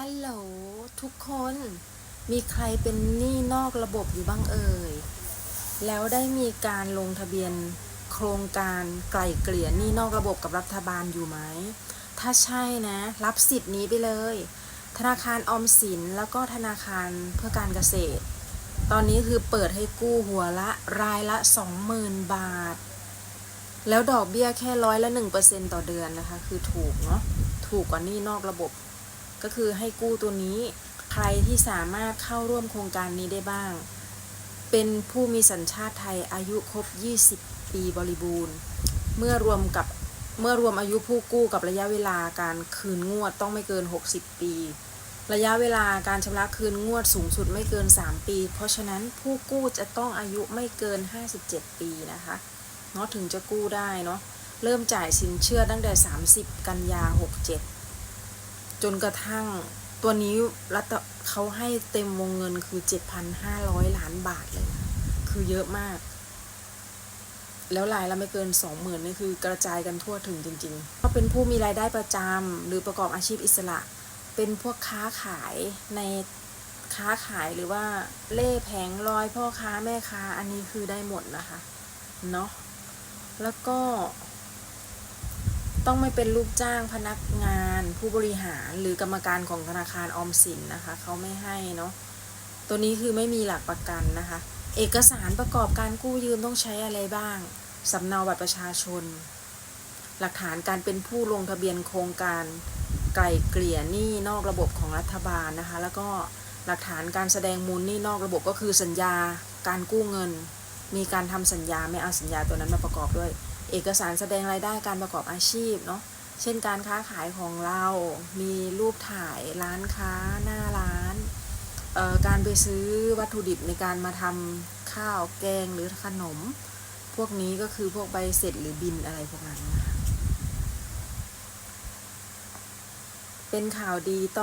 ฮัลโหลทุกคนมีใครเป็นหนี้นอกระบบอยู่บ้างเอ่ย แล้วได้มีการลงทะเบียนโครงการไกล่เกลี่ยหนี้นอกระบบกับรัฐบาลอยู่ไหม ถ้าใช่นะ รับสิทธิ์นี้ไปเลย ธนาคารออมสินแล้วก็ธนาคารเพื่อการเกษตร ตอนนี้คือเปิดให้กู้หัวละรายละ 20,000 บาท แล้วดอกเบี้ยแค่ร้อยละ1%ต่อเดือนนะคะ คือถูกเนาะ ถูกกว่าหนี้นอกระบบ ก็คือให้กู้ตัวนี้ใครที่สามารถเข้าร่วมโครงการนี้ได้บ้าง เป็นผู้มีสัญชาติไทยอายุครบ 20 ปีบริบูรณ์ เมื่อรวมกับเมื่อรวมอายุผู้กู้กับระยะเวลาการคืนงวดต้องไม่เกิน 60 ปี ระยะเวลาการชำระคืนงวดสูงสุดไม่เกิน 3 ปี เพราะฉะนั้นผู้กู้จะต้องอายุไม่เกิน 57 ปีนะคะเนาะถึงจะกู้ได้เนาะเริ่มจ่ายสินเชื่อตั้งแต่ 30 กันยา 67 จนกระทั่งตัวนี้รัฐเขาให้เต็มวงเงินคือ 7,500 ล้านบาทเลยนะคือเยอะมาก แล้วรายละไม่เกิน 20,000นี่คือกระจายกันทั่วถึงจริงๆก็เป็นผู้มีรายได้ประจำหรือประกอบอาชีพอิสระ เป็นพวกค้าขายในค้าขายหรือว่าเล่แผงลอยพ่อค้าแม่ค้าอันนี้คือได้หมดนะคะเนาะแล้วก็ ต้องไม่เป็นลูกจ้างพนักงาน ผู้บริหารหรือกรรมการของธนาคารออมสินนะคะเขาไม่ให้เนาะตัวนี้คือไม่มีหลักประกันนะคะ เอกสารประกอบการกู้ยืมต้องใช้อะไรบ้างสำเนาบัตรประชาชน หลักฐานการเป็นผู้ลงทะเบียนโครงการไกล่เกลี่ยหนี้นอกระบบของรัฐบาลนะคะ แล้วก็หลักฐานการแสดงมูลหนี้นอกระบบก็คือสัญญาการกู้เงิน มีการทำสัญญาไม่เอาสัญญาตัวนั้นมาประกอบด้วย เอกสารแสดงรายได้การประกอบอาชีพเนาะเช่นการค้าขายของเรา มีรูปถ่ายร้านค้าหน้าร้านการไปซื้อวัตถุดิบในการมาทำข้าวแกงหรือขนม พวกนี้ก็คือพวกใบเสร็จหรือบินอะไรพวกนั้น เป็นข่าวดีต่อ